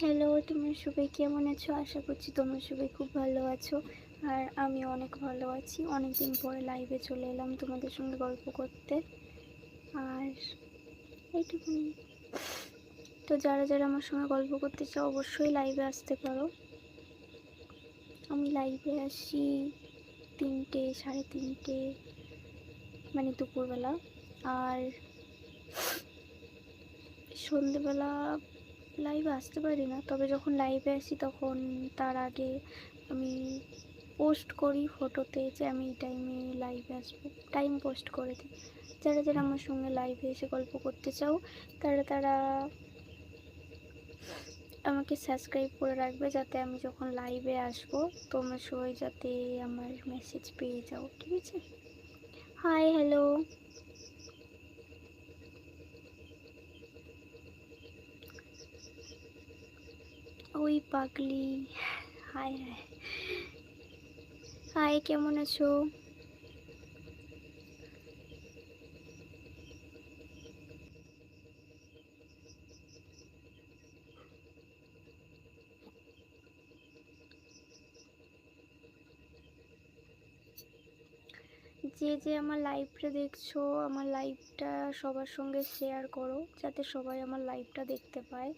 Hello তোমরা সবাই কেমন আছো? আশা করছি তোমরা সবাই খুব ভালো আছো। আর আমি অনেক ভালো আছি। অনেক দিন পরে লাইভে চলে এলাম তোমাদের সঙ্গে গল্প করতে। আর এইটুকুনি। তো যারা যারা আমার সঙ্গে গল্প করতে চাও, অবশ্যই লাইভে আসতে পারো। আমি লাইভে আসি তিনটে, সাড়ে তিনটে মানে দুপুরবেলা। আর সন্ধেবেলা লাইভে আসতে পারি না। তবে যখন লাইভে আসি তখন তার আগে আমি পোস্ট করি ফটোতে যে আমি এই টাইমে লাইভে আসব। টাইম পোস্ট করে দিই। যারা যারা আমার সঙ্গে লাইভে এসে গল্প করতে চাও, তারা তারা আমাকে সাবস্ক্রাইব করে রাখবে যাতে আমি যখন লাইভে আসব তোমরা সবাই যাতে আমার মেসেজ পেয়ে যাও, ঠিক আছে? হাই হ্যালো ওই পাগলি। হাই হাই হাই কেমন আছো? যে যে আমার লাইভটা দেখছ, আমার লাইভটা সবার সঙ্গে শেয়ার করো, যাতে সবাই আমার লাইভটা দেখতে পায়।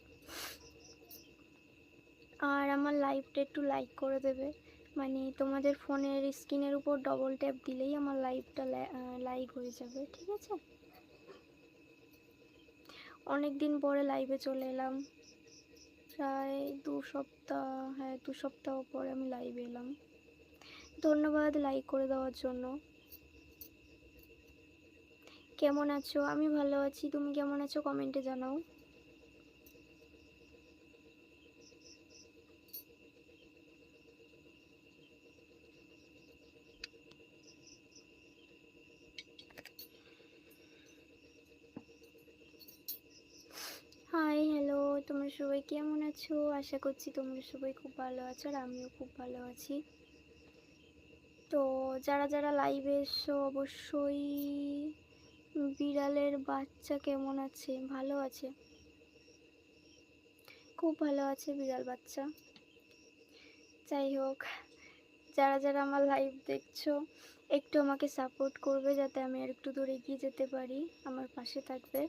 আর আমার লাইভটা একটু লাইক করে দেবে। মানে তোমাদের ফোনের স্ক্রিনের উপর ডবল ট্যাপ দিলেই আমার লাইভটা লাইক হয়ে যাবে, ঠিক আছে? অনেক দিন পরে লাইভে চলে এলাম। প্রায় দু সপ্তাহ হ্যাঁ দু সপ্তাহ পরে আমি লাইভে এলাম। ধন্যবাদ লাইক করে দেওয়ার জন্য। কেমন আছো? আমি ভালো আছি। তুমি কেমন আছো? কমেন্টে জানাও হাই হ্যালো তোমরা সবাই কেমন আছো? আশা করছি তোমরা সবাই খুব ভালো আছো আর আমিও খুব ভালো আছি। তো যারা যারা লাইভে এসো, অবশ্যই বিড়ালের বাচ্চা কেমন আছে? ভালো আছে? খুব ভালো আছে বিড়াল বাচ্চা। যাই হোক, যারা যারা আমার লাইভ দেখছ, একটু আমাকে সাপোর্ট করবে যাতে আমি আর একটু দূরে এগিয়ে যেতে পারি, আমার পাশে থাকবে।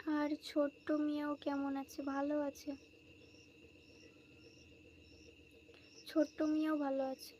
আর ছোট্ট মিয়াও কেমন আছে? ভালো আছে। ছোট্ট মিয়াও ভালো আছে।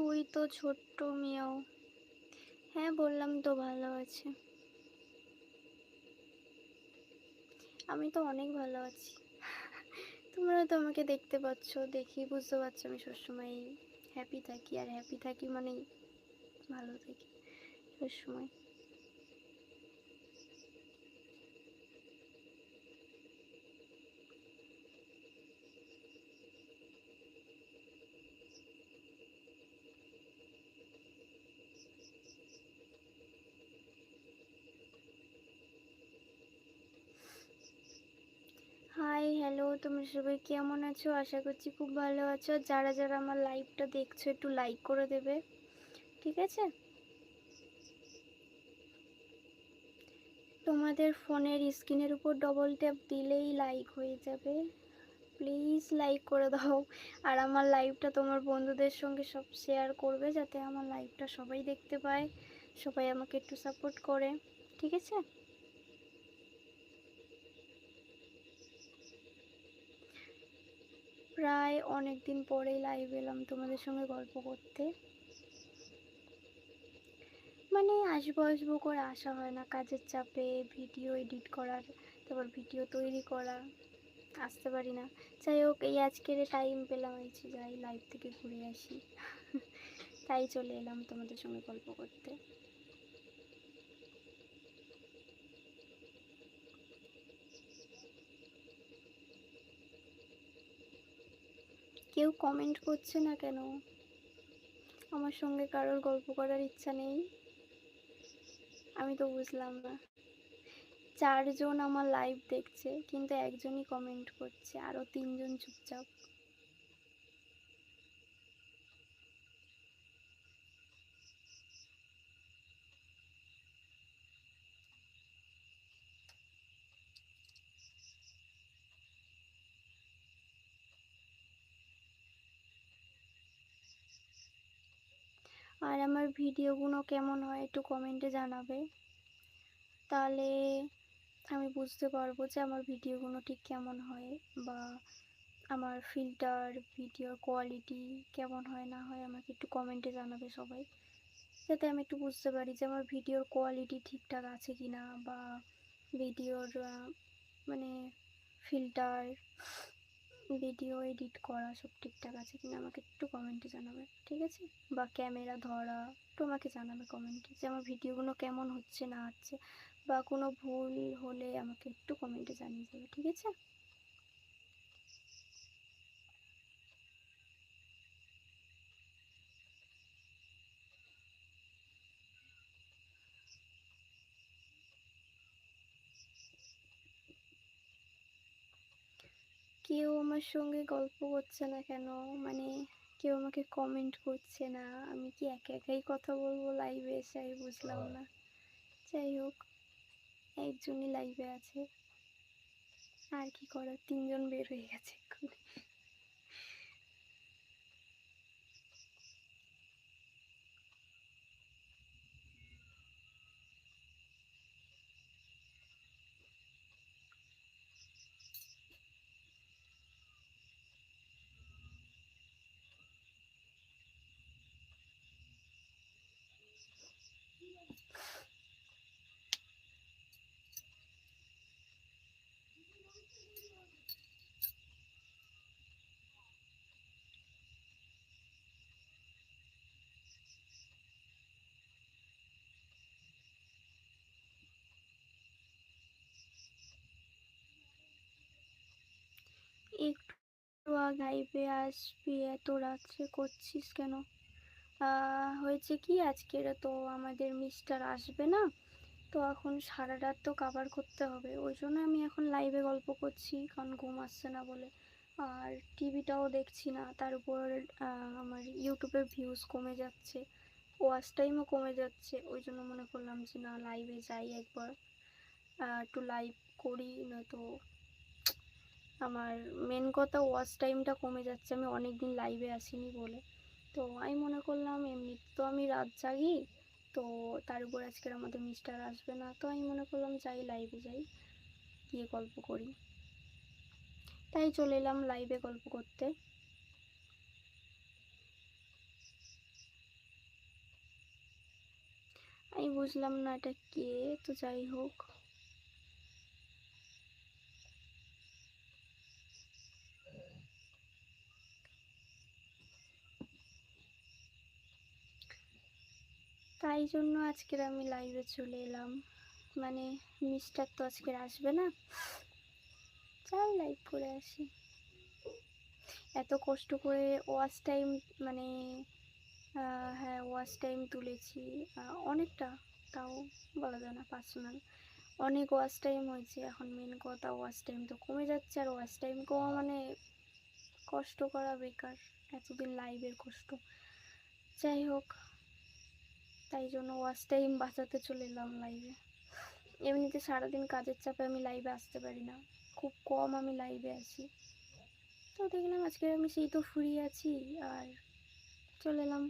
তুই তো ছোট্ট মেয়েও। হ্যাঁ বললাম তো ভালো আছে। আমি তো অনেক ভালো আছি। তোমরা তো আমাকে দেখতে পাচ্ছ, দেখি, বুঝতে পারছ আমি সবসময় হ্যাপি থাকি। আর হ্যাপি থাকি মানে ভালো থাকি সবসময়। হাই হ্যালো তোমরা সবাই কেমন আছো? আশা করছি খুব ভালো আছো। যারা যারা আমার লাইভটা দেখছ, একটু লাইক করে দেবে। ঠিক আছে? তোমাদের ফোনের স্ক্রিনের উপর ডবল ট্যাপ দিলেই লাইক হয়ে যাবে। প্লিজ লাইক করে দাও। আর আমার লাইভটা তোমার বন্ধুদের সঙ্গে সব শেয়ার করবে, যাতে আমার লাইভটা সবাই দেখতে পায়, সবাই আমাকে একটু সাপোর্ট করে। ঠিক আছে? প্রায় অনেক দিন পরেই লাইভ এলাম তোমাদের সঙ্গে গল্প করতে। মানে আসব আসব করে আসা হয় না, কাজের চাপে ভিডিও এডিট করার, তারপর ভিডিও তৈরি করা, আসতে পারি না। যাই হোক, এই আজকের টাইম পেলাম, এই যাই লাইভ থেকে ঘুরে আসি। তাই চলে এলাম তোমাদের সঙ্গে গল্প করতে। কেউ কমেন্ট করছে না কেন? আমার সঙ্গে কারোর গল্প করার ইচ্ছা নেই। আমি তো বুঝলাম না। চারজন আমার লাইভ দেখছে, কিন্তু একজনই কমেন্ট করছে আরও তিনজন চুপচাপ। আর আমার ভিডিওগুলো কেমন হয় একটু কমেন্টে জানাবে। তাহলে আমি বুঝতে পারব যে আমার ভিডিওগুলো ঠিক কেমন হয় বা আমার ফিল্টার ভিডিওর কোয়ালিটি কেমন হয়, না হয় আমাকে একটু কমেন্টে জানাবে সবাই। যাতে আমি একটু বুঝতে পারি যে আমার ভিডিওর কোয়ালিটি ঠিকঠাক আছে কি না বা ভিডিওর মানে ফিল্টার ভিডিও এডিট করা সব ঠিকঠাক আছে কিনা আমাকে একটু কমেন্টে জানাবে, ঠিক আছে? বা ক্যামেরা ধরা, একটু আমাকে জানাবে কমেন্টে যে আমার ভিডিওগুলো কেমন হচ্ছে না হচ্ছে, বা কোনো ভুল হলে আমাকে একটু কমেন্টে জানিয়ে দেবে, ঠিক আছে? কেউ আমার সঙ্গে গল্প করছে না কেন? মানে কেউ আমাকে কমেন্ট করছে না। আমি কি একা একাই কথা বলব লাইভে এসে আমি বুঝলাম না। যাই হোক একজনই লাইভে আছে। আর কি করার? তিনজন বের হয়ে গেছে। একটু লাইভে আসবি এত রাত্রে করছিস কেন? হয়েছে কি আজকের তো আমাদের মিস্টার আসবে না? তো এখন সারা রাত তো কাভার করতে হবে। ওই জন্য আমি এখন লাইভে গল্প করছি, কারণ ঘুম আসছে না বলে। আর টিভিটাও দেখছি না, তার উপর আমার ইউটিউবের ভিউজ কমে যাচ্ছে। ওয়াচ টাইমও কমে যাচ্ছে। ওই জন্য মনে করলাম যে না লাইভে যাই একবার। একটু লাইভ করি, নয়তো আমার মেন কথা ওয়াচ টাইমটা কমে যাচ্ছে। আমি অনেক দিন লাইভে আসিনি বলে। তো আমি মনে করলাম এমনি তো আমি রাত জাগি, তো তার উপর আজকের আমাদের মিস্টার আসবে না। তো আমি মনে করলাম, যাই লাইভে যাই, গিয়ে গল্প করি। তাই চলে এলাম লাইভে গল্প করতে। আমি বুঝলাম না এটা কে, তো যাই হোক। তাই জন্য আজকের আমি লাইভে চলে এলাম। মানে মিস্টার তো আজকের আসবে না। চাই লাইভ করে আসি। এত কষ্ট করে ওয়াচ টাইম মানে হ্যাঁ ওয়াচ টাইম তুলেছি। অনেকটা, তাও বলা যায় না পার্সোনাল অনেক ওয়াচ টাইম হয়েছে। এখন মেন কথা ওয়াচ টাইম তো কমে যাচ্ছে। আর ওয়াচ টাইম কমা মানে কষ্ট করা বেকার। এতদিন লাইভের কষ্ট। যাই হোক তাই জন্য ওয়াচ টাইম বাঁচাতে চলে এলাম লাইভে এমনিতে সারাদিন কাজের চাপে আমি লাইভে আসতে পারি না। খুব কম আমি লাইভে আসি তো দেখলাম আজকে আমি সেই তো ফ্রি আছি আর চলে এলাম।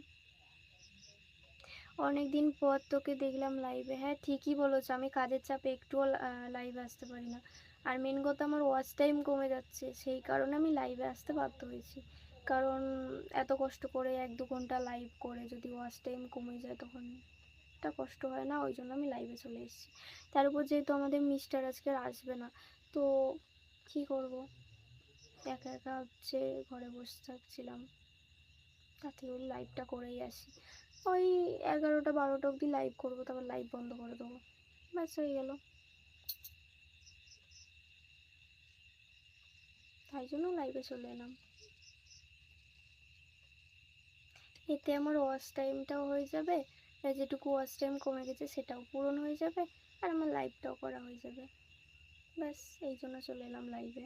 অনেক দিন পর তোকে দেখলাম লাইভে হ্যাঁ ঠিকই বলেছ, আমি কাজের চাপে একটুও লাইভে আসতে পারি না। আর মেন কথা আমার ওয়াচ টাইম কমে যাচ্ছে, সেই কারণে আমি লাইভে আসতে বাধ্য হয়েছি। কারণ এত কষ্ট করে এক দু ঘণ্টা লাইভ করে যদি ওয়াচ টাইম কমে যায় তখন একটা কষ্ট হয় না? ওই জন্য আমি লাইভে চলে এসেছি। তার উপর যেহেতু আমাদের মিস্টার আজকে আসবে না, তো কী করব? একা একা হচ্ছে ঘরে বসে থাকছিলাম, তাতে ওই লাইভটা করেই আসি। ওই এগারোটা বারোটা অবধি লাইভ করব, তারপর লাইভ বন্ধ করে দেবো। ব্যাস হয়ে গেল। তাই জন্য লাইভে চলে এলাম। এতে আমার ওয়াচ টাইমটাও হয়ে যাবে যেটুকু ওয়াচ টাইম কমে গেছে সেটাও পূরণ হয়ে যাবে, আর আমার লাইভটাও করা হয়ে যাবে। ব্যাস, এই জন্য চলে এলাম লাইভে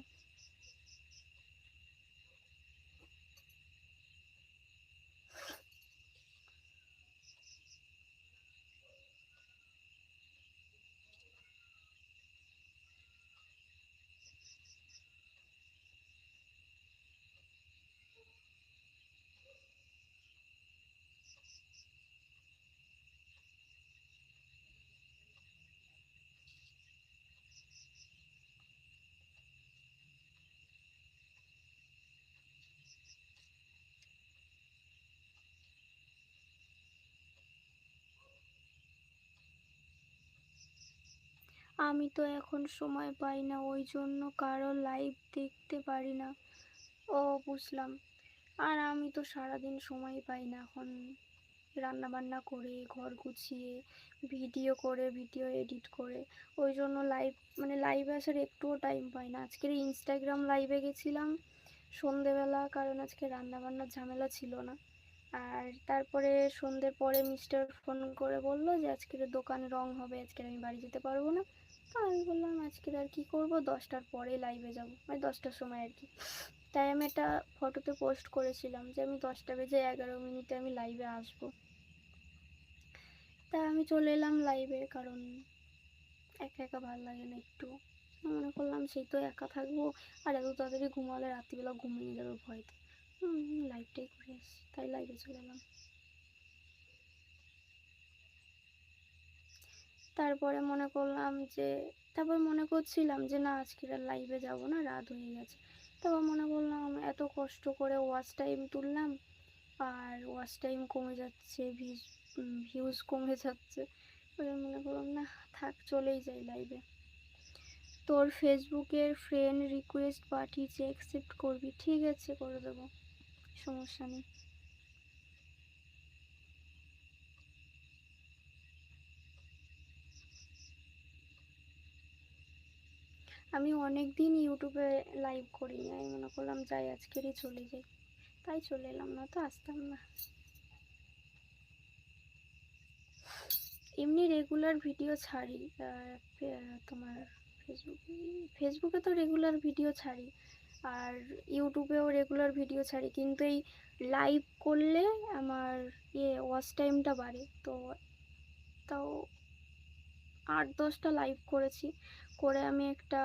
আমি তো এখন সময় পাই না, ওই জন্য কারও লাইভ দেখতে পারি না। ও, বুঝলাম। আর আমি তো সারাদিন সময় পাই না এখন। রান্না বান্না করে, ঘর গুছিয়ে ভিডিও করে ভিডিও এডিট করে। ওই জন্য লাইভ মানে লাইভে আসার একটুও টাইম পাই না। আজকের ইনস্টাগ্রাম লাইভে গেছিলাম সন্ধেবেলা, কারণ আজকে রান্না বান্নার ঝামেলা ছিল না। আর তারপরে সন্ধ্যের পরে মিস্টার ফোন করে বলল যে, আজকের দোকান রং হবে, আজকের আমি বাড়ি যেতে পারব না। আমি বললাম আজকের আর কী করব? দশটার পরে লাইভে যাব। মানে দশটার সময় আর কি। তাই আমি একটা ফটোতে পোস্ট করেছিলাম যে, আমি দশটা বেজে এগারো মিনিটে আমি লাইভে আসব। তা আমি চলে এলাম লাইভে কারণ একা একা ভালো লাগে না একটু। মনে করলাম, সেই তো একা থাকব, আর এত তাড়াতাড়ি ঘুমালে রাত্রিবেলা ঘুমিয়ে যাবে ভয়তে। লাইভটাই করে আসি। তাই লাইভে চলে এলাম। তারপরে মনে করলাম যে, তারপর মনে করছিলাম যে, না, আজকে আর লাইভে যাব না, রাত হয়ে গেছে। তারপর মনে করলাম এত কষ্ট করে ওয়াচ টাইম তুললাম, আর ওয়াচ টাইম কমে যাচ্ছে ভিউজ কমে যাচ্ছে। ওই মনে করলাম, না, থাক, চলেই যাই লাইভে তোর ফেসবুকের ফ্রেন্ড রিকোয়েস্ট পাঠিয়েছে অ্যাকসেপ্ট করবি, ঠিক আছে, করে দেবো, সমস্যা নেই। আমি অনেক দিন ইউটিউবে লাইভ করিনি। আমি মনে করলাম, যাই, আজকেরই চলে যাই। তাই চলে এলাম, না তো আসতাম না। এমনি রেগুলার ভিডিও ছাড়ি তোমার ফেসবুকে ফেসবুকে তো রেগুলার ভিডিও ছাড়ি, আর ইউটিউবেও রেগুলার ভিডিও ছাড়ি, কিন্তু এই লাইভ করলে আমার ইয়ে ওয়াচ টাইমটা বাড়ে। তো তাও আট দশটা লাইভ করেছি। করে আমি একটা